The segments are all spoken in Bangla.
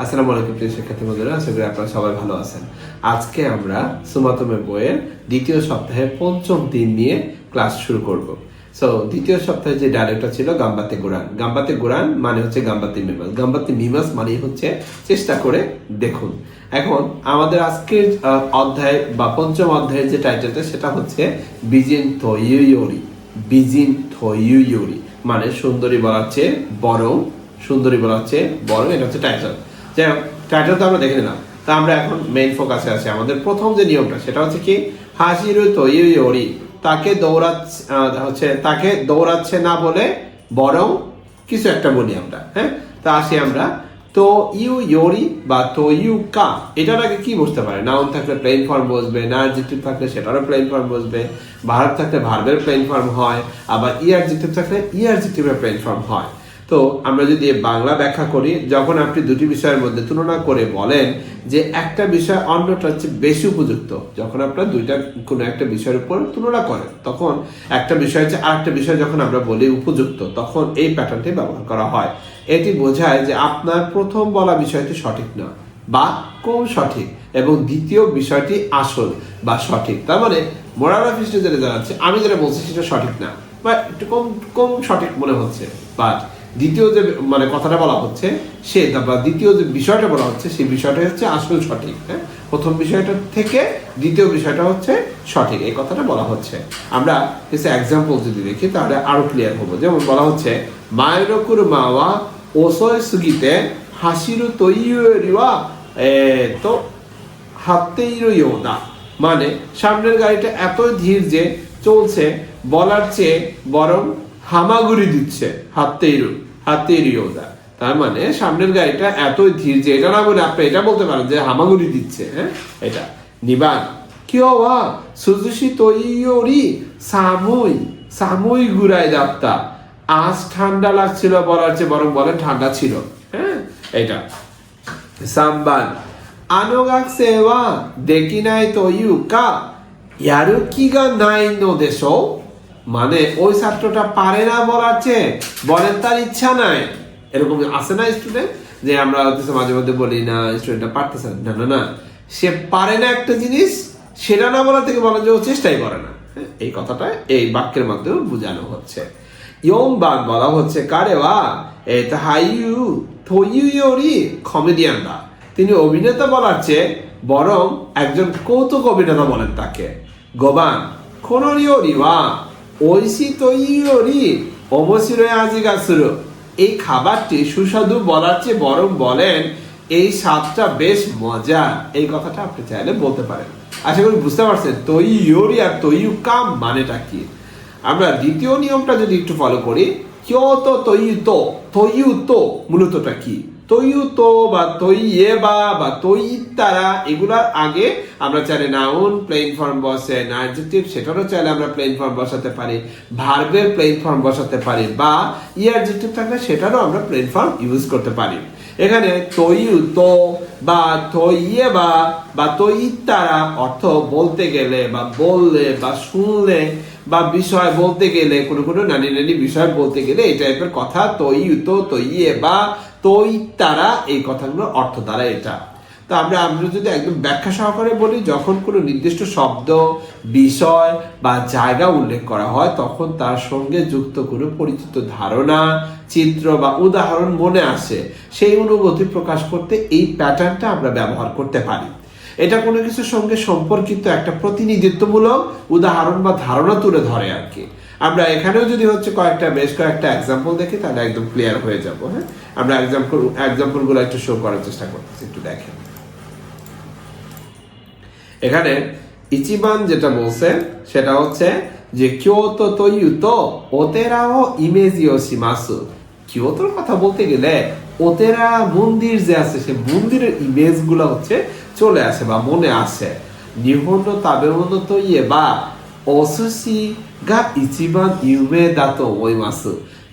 আসসালামু আলাইকুম প্রিয় শিক্ষার্থী বন্ধুরা, আশা করি আপনারা সবাই ভালো আছেন। আজকে আমরা সুমাতমের বইয়ের দ্বিতীয় সপ্তাহের পঞ্চম দিন নিয়ে ক্লাস শুরু করব। সো দ্বিতীয় সপ্তাহে যে ডায়লগটা ছিল, গাম্বাতে গোরান। গাম্বাতে গোরান মানে হচ্ছে গাম্বাতে মিমাস। গাম্বাতে মিমাস মানে হচ্ছে চেষ্টা করে দেখুন। এখন, আমাদের আজকের অধ্যায় বা পঞ্চম অধ্যায়ের যে টাইটেলটা সেটা হচ্ছে বিজিন থইউরি বিজিন থইউরি মানে সুন্দরী বলার চেয়ে বরং, সুন্দরী বলা হচ্ছে বড় এটা হচ্ছে টাইটেল যাই হোক টাইটেল তো আমরা দেখে নিলাম। তা আমরা এখন মেইন ফোকাসে আছি। আমাদের প্রথম যে নিয়মটা, সেটা হচ্ছে কি হাসিরু তৈরি তাকে দৌড়াচ্ছে হচ্ছে তাকে দৌড়াচ্ছে না বলে বরং কিছু একটা বলি আমরা হ্যাঁ? তা আসি আমরা। তো ইউ ইয়োরি বা তো ইউ কা, এটার আগে কি বসতে পারে? নাউন থাকলে প্লেন ফর্ম বসবে না অ্যাডজেক্টিভ থাকলে সেটারও প্লেন ফর্ম বসবে ভার্ব থাকলে ভার্বের প্লেন ফর্ম হয়, আবার ই অ্যাডজেক্টিভ থাকলে ই অ্যাডজেক্টিভের প্লেন ফর্ম হয়। তো আমরা যদি বাংলা ব্যাখ্যা করি, যখন আপনি দুটি বিষয়ের মধ্যে তুলনা করে বলেন যে একটা বিষয় অন্যটা হচ্ছে বেশি উপযুক্ত, যখন আপনার দুইটা কোনো একটা বিষয়ের উপর তুলনা করেন, তখন একটা বিষয় হচ্ছে আরেকটা বিষয় যখন আমরা বলি উপযুক্ত, তখন এই প্যাটার্নটি ব্যবহার করা হয়। এটি বোঝায় যে আপনার প্রথম বলা বিষয়টি সঠিক না, বা কম সঠিক, এবং দ্বিতীয় বিষয়টি আসল বা সঠিক। তার মানে মোরাল অফ যেটা জানাচ্ছে, আমি যেটা বলছি সেটা সঠিক না, বা একটু কম কম সঠিক মনে হচ্ছে বাট দ্বিতীয় যে মানে কথাটা বলা হচ্ছে, সে বা দ্বিতীয় যে বিষয়টা বলা হচ্ছে, সেই বিষয়টা হচ্ছে আসল সঠিক হ্যাঁ? প্রথম বিষয়টা থেকে দ্বিতীয় বিষয়টা হচ্ছে সঠিক, এই কথাটা বলা হচ্ছে। আমরা কিছু এক্সাম্পল যদি দেখি, তাহলে আরও ক্লিয়ার হব। যেমন বলা হচ্ছে মায়েরকুর মাওয়া ওসয় সুগিতে হাসিরু তৈরিওয়া তো হাতেইরো ইয়োদা মানে সামনের গাড়িটা এত ধীর যে চলছে, বলার চেয়ে বরং হামাগুড়ি দিচ্ছে হাতেইরু হাতেইরিওদা তার মানে সামনের গাড়িটা এত ধীর যে এটা না বলে আপনি এটা বলতে পারেন যে হামাগুড়ি দিচ্ছে হ্যাঁ? এটা। নিবান কিওয়া সুজুশি তৈরি সামুই সামুই গুড়াই দাপ্তা আজ ঠান্ডা লাগছিল বলার চেয়ে বরং বলেন ঠান্ডা ছিল হ্যাঁ? এটা। সাম্বান আনোগাক সেবা দেখি নাই তো ইউ কা ইয়ারু কি গা নাই নো দেশ মানে ওই ছাত্রটা পারে না বলার চেয়ে বলেন তার ইচ্ছা নাই। এরকম আছে না স্টুডেন্ট যে আমরা হচ্ছে মাঝে মধ্যে বলি না স্টুডেন্টটা পারতেছে না। না না সে পারে না একটা জিনিস সেটা না বলা থেকে বলা যে ও চেষ্টাই করে না। হ্যাঁ, এই কথাটা এই বাক্যের মাধ্যমে বোঝানো হচ্ছে। ইয়ং বান বলা হচ্ছে কারে বা? এটা হাইউ থইউরি কমেডিয়ান দা তিনি অভিনেতা বলার চেয়ে বরং একজন কৌতুক অভিনেতা বলেন তাকে। গোবান খনরিওরি ওয়া ঐশি তৈরি অবশ্যই আজি গাছুরো এই খাবারটি সুস্বাদু বলার চেয়ে বরং বলেন, এই স্বাদটা বেশ মজা। এই কথাটা আপনি চাইলে বলতে পারেন। আশা করি বুঝতে পারছেন তৈ ইয়োরি আর তৈউ কাম মানেটা কি? আমরা দ্বিতীয় নিয়মটা যদি একটু ফলো করি, কিয়ত তৈউ তো তৈউ তো মূলতটা কি? তৈউ তো বা তৈয়ে বা বা তৈ এগুলার আগে আমরা চাইলে নাউন প্লেন ফর্ম বসে না সেটারও চাইলে আমরা প্লেন ফর্ম বসাতে পারি, ভার্বের প্লেন ফর্ম বসাতে পারি, বা ই অ্যাডজেক্টিভ থাকলে সেটারও আমরা প্লেন ফর্ম ইউজ করতে পারি। এখানে তৈউ তো বা তৈয়ে বা বা তৈ তারা অর্থ বলতে গেলে বা বললে বা শুনলে বা বিষয় বলতে গেলে, কোনো কোনো নানি নানি বিষয় বলতে গেলে এই টাইপের কথা তৈ তো তৈয়ে বা তৈ তারা এই কথাগুলোর অর্থ দ্বারা এটা। তো আমরা আমরা যদি একদম ব্যাখ্যা সহকারে বলি, যখন কোনো নির্দিষ্ট শব্দ, বিষয় বা জায়গা উল্লেখ করা হয়, তখন তার সঙ্গে যুক্ত কোনো পরিচিত ধারণা, চিত্র বা উদাহরণ মনে আসে। সেই অনুভূতি প্রকাশ করতে এই প্যাটার্নটা আমরা ব্যবহার করতে পারি। এটা কোনো কিছুর সঙ্গে সম্পর্কিত একটা প্রতিনিধিত্বমূলক উদাহরণ বা ধারণা তুলে ধরে আর কি। আমরা এখানেও যদি হচ্ছে কয়েকটা, বেশ কয়েকটা এক্সাম্পল দেখি, তাহলে একদম ক্লিয়ার হয়ে যাব হ্যাঁ? আমরা এক্সাম্পল এক্সাম্পলগুলো একটু শো করার চেষ্টা করতেছি, একটু দেখেন। এখানে ইচিবান যেটা বলছে, সেটা হচ্ছে যে, কিয়োতো তো ইউতো ওতেরাও ইমেজিও সিমাসু। কিয়োতোর কথা বলতে গেলে, ওতেরা মন্দির যে আছে, সে মন্দিরের ইমেজগুলো হচ্ছে চলে আসে বা মনে আসে। তাবেমনো তো ইয়ে বা অসুসি গা ইচিবান ইউমে ওই মাসু।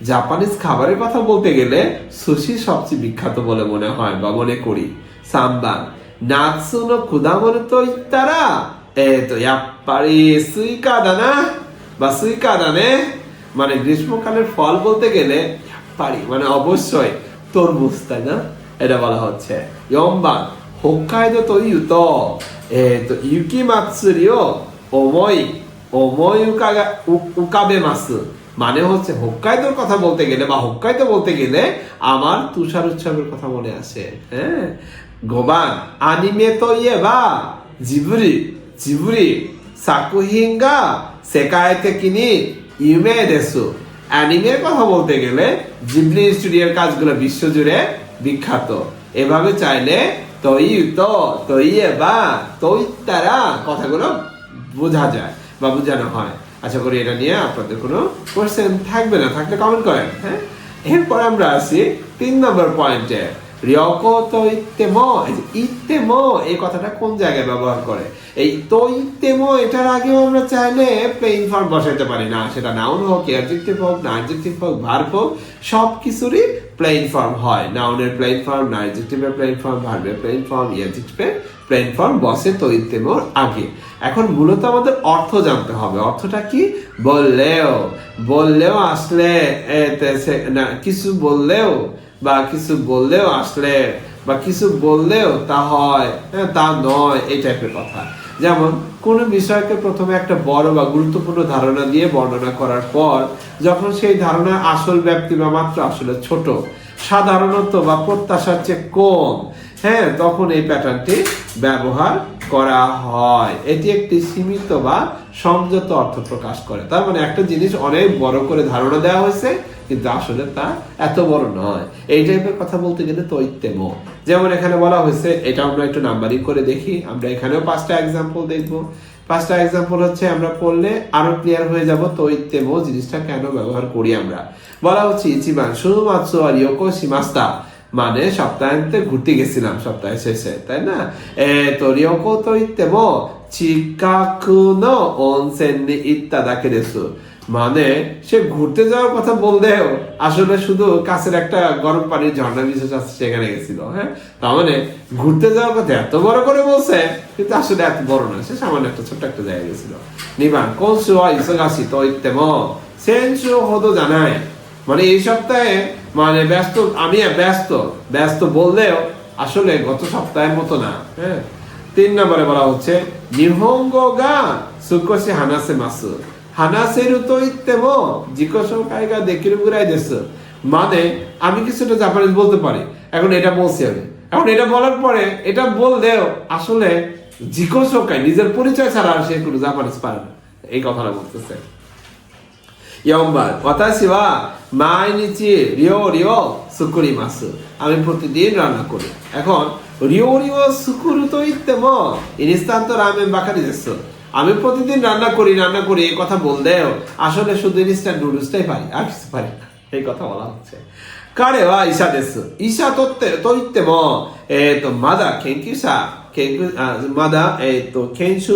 জাপানিজ খাবারের কথা বলতে গেলে সুশি সবচেয়ে বিখ্যাত বলে মনে হয় বা মনে করি। সাম্বান তো ইত্তারা। এ তো ইয়াপ্পারি সুইকা দানা বা সুইকা দানে মানে গ্রীষ্মকালের ফল বলতে গেলে ইয়াপ্পারি মানে অবশ্যই তরমুজ, তাই না? এটা বলা হচ্ছে। ইয়ম্বান হোক্কাইদো তো এ তো ইউকি মাতসুরিও ওমই ওমই উকাগা উ- উকাবে মাসু মানে হচ্ছে হোক্কাইদোর কথা বলতে গেলে বা হোক্কাইদো বলতে গেলে আমার তুষার উৎসবের কথা মনে আসে হ্যাঁ গোবান আনিমে তো ইয়ে বা জিবুরি জিবুরি সাকুহিঙ্গা সেকায়েতে কিনি ইউমে দেসু অ্যানিমের কথা বলতে গেলে জিবলি স্টুডিওর কাজগুলো বিশ্বজুড়ে বিখ্যাত এভাবে চাইলে তৈ বা, তৈ তারা, কথাগুলো বোঝা যায় বা বোঝানো হয়। আশা করি এটা নিয়ে আপনাদের কোনো কোশ্চেন থাকবে না, থাকলে কমেন্ট করেন হ্যাঁ? এরপর আমরা আসি তিন নম্বর পয়েন্টে রিয়কো তো ইত্তেমো, এই কথাটা কোন জায়গায় ব্যবহার করে? এই তো ইত্তেমো এটার আগেও আমরা চাইলে প্লেইন ফর্ম বসাইতে পারি না। সেটা নাউন হোক অ্যাডজেক্টিভ হোক না অ্যাডজেক্টিভ হোক ভার্ব হোক সব কিছুরই প্লেইন ফর্ম হয়। নাউনের প্লেইন ফর্ম না অ্যাডজেক্টিভের প্লেইন ফর্ম ভার্বের প্লেইন ফর্ম অ্যাডজেক্টিভের প্লেইন ফর্ম বসে তো ইত্তেমোর আগে। এখন মূলত আমাদের অর্থ জানতে হবে। অর্থটা কি? বললেও। বললেও আসলে না কিছু বললেও বা কিছু বললেও আসলে বা কিছু বললেও তা হয় হ্যাঁ, তা নয় এই টাইপের কথা। যেমন, কোনো বিষয়কে প্রথমে একটা বড় বা গুরুত্বপূর্ণ ধারণা দিয়ে বর্ণনা করার পর, যখন সেই ধারণার আসল ব্যক্তি বা মাত্র আসলে ছোট, সাধারণত বা প্রত্যাশার চেয়ে কম হ্যাঁ তখন এই প্যাটার্নটি ব্যবহার করা হয়। এটি একটি সীমিত বা সংযত অর্থ প্রকাশ করে। তার মানে একটা জিনিস অনেক বড় করে ধারণা দেওয়া হয়েছে কিন্তু আসলে তা এত বড় নয়। এই টাইপের কথা বলতে গেলে তৈত্যেম যেমন এখানে বলা হয়েছে, এটা আমরা একটু নাম্বারিং করে দেখি, আমরা এখানেও পাঁচটা এক্সাম্পল দেখব। পাঁচটা এক্সাম্পল হচ্ছে, আমরা পড়লে আরও ক্লিয়ার হয়ে যাব তৈত্যেম জিনিসটা কেন ব্যবহার করি আমরা? বলা হচ্ছে ইচিবান শুধুমাত্র আর ইয়োকো সীমাস্তা মানে সপ্তাহান্তে ঘুরতে গেছিলাম সপ্তাহে শেষে, তাই না? এ তো রিয়োকো তো ইত্তেমো। চিকাকু নো অনসেন নি ইত্তাদাকে দেসু মানে সে ঘুরতে যাওয়ার কথা বললেও আসলে শুধু কাছের একটা গরম পানির ঝর্ণা বিশেষ আছে সেখানে গেছিল হ্যাঁ? তার মানে ঘুরতে যাওয়ার কথা এত বড় করে বলছে, কিন্তু আসলে এত বড় না সে সামান্য একটা ছোট্ট একটা জায়গায় গেছিল। নিবান, কোন ইসগাসি তো ইত্তেমো? সেন্সু হতো জানায়। মানে এই সপ্তাহে মানে ব্যস্ত, আমি ব্যস্ত ব্যস্ত বললেও আসলে গত সপ্তাহের মতো না হ্যাঁ? তিন নম্বরে বলা হচ্ছে, নিহঙ্গ গা সুকোশি হানাসে মাসু হানাসেরু তো ইত্তেমো জিকোশো কাইগা দেখিরু গুরাই দেশ মানে আমি কিছুটা জাপানিজ বলতে পারি এখন এটা বলছি আমি এখন এটা বলার পরে এটা বললেও আসলে জিকোশো কাই নিজের পরিচয় ছাড়া আর সে কোনো জাপানিজ পারে না এই কথাটা বলতেছে 4番私は毎日料理を作りますআমি প্রতিদিন রান্না করি এখন রিওরি ও সুকুরু তো ইত্তেমো ইনস্ট্যান্ট রামেন বাকারি দেশ আমি প্রতিদিন রান্না করি রান্না করি এই কথা বললেও আসলে শুধু ইনস্ট্যান্ট নুডলসটাই পারি আর কিছু পারি না এই কথা বলা হচ্ছে 彼は医者です。医者とってと言っても、えっ、と、まだ研究者、研究あまだ、えっ、と、研修、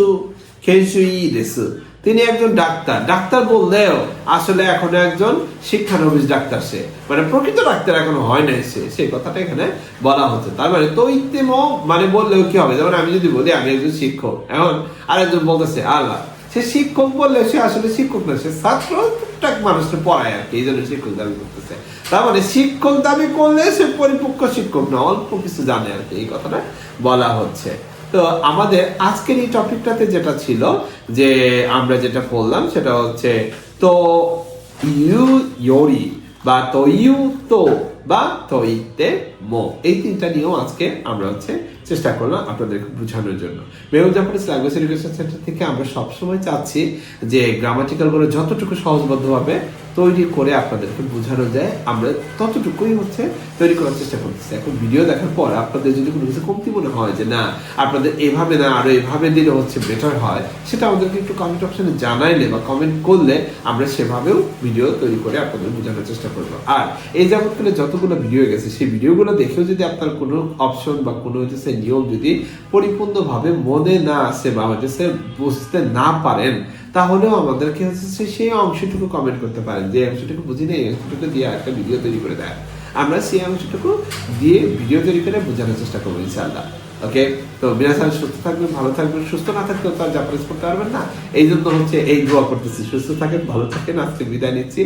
研修医です。 তিনি একজন ডাক্তার। ডাক্তার বললেও আসলে এখনও একজন শিক্ষানবিশ ডাক্তার সে। মানে প্রকৃত ডাক্তার এখনও হয় নাই সে। সেই কথাটা এখানে বলা হচ্ছে। তার মানে তো ইত্তেম মানে বললেও কি হবে? যেমন আমি যদি বলি, আমি একজন শিক্ষক। এখন আরেকজন বলতেছে, আল্লাহ। সে শিক্ষক বললে সে আসলে শিক্ষক না, সে ছাত্র টুকটাক মানুষকে পড়ায় আর কি। এই জন্য শিক্ষক দাবি করতেছে। তার মানে শিক্ষক দাবি করলে সে পরিপক্ক শিক্ষক না, অল্প কিছু জানে আর কি। এই কথাটা বলা হচ্ছে। তো আমাদের আজকের এই টপিকটাতে যেটা ছিল, যে আমরা যেটা পড়লাম সেটা হচ্ছে তো ইউ ইয়োরি বা তো ইউ তো বা তো ইতে মো। এই তিনটা নিয়েও আজকে আমরা হচ্ছে চেষ্টা করলাম আপনাদেরকে বোঝানোর জন্য। Mehul Japanese language education centre থেকে আমরা সবসময় চাচ্ছি যে গ্রামাটিক্যালগুলো যতটুকু সহজবদ্ধভাবে তৈরি করে আপনাদেরকে বোঝানো যায়। আমরা ততটুকুই হচ্ছে তৈরি করার চেষ্টা করতেছি। এখন ভিডিও দেখার পর আপনাদের যদি কোনো কিছু কমতি মনে হয় যে না, আপনাদের এভাবে না, আরও এভাবে দিলে হচ্ছে বেটার হয়, সেটা আমাদেরকে একটু কমেন্ট অপশনে জানাইলে বা কমেন্ট করলে আমরা সেভাবেও ভিডিও তৈরি করে আপনাদের বোঝানোর চেষ্টা করব। আর এই যাবৎকালে যতগুলো ভিডিও গেছে, সেই ভিডিওগুলো দেখেও যদি আপনার কোনো অপশন বা কোনো হচ্ছে নিয়ম যদি পরিপূর্ণভাবে মনে না আসে বা হচ্ছে বুঝতে না পারেন তাহলেও আমাদেরকে হচ্ছে সেই অংশটুকু কমেন্ট করতে পারেন, যে অংশটুকু বুঝি নেই এই অংশটুকু দিয়ে একটা ভিডিও তৈরি করে দেয়। আমরা সেই অংশটুকু দিয়ে ভিডিও তৈরি করে বোঝানোর চেষ্টা করব, ইনশাআল্লাহ। ওকে তো বিনাশাল সুস্থ থাকবেন, ভালো থাকবেন, সুস্থ না থাকলে তো আর জাপানিজ করতে পারবেন না। এই জন্য হচ্ছে এই দোয়া করতেছি। সুস্থ থাকেন, ভালো থাকেন। আজকে বিদায় নিচ্ছি.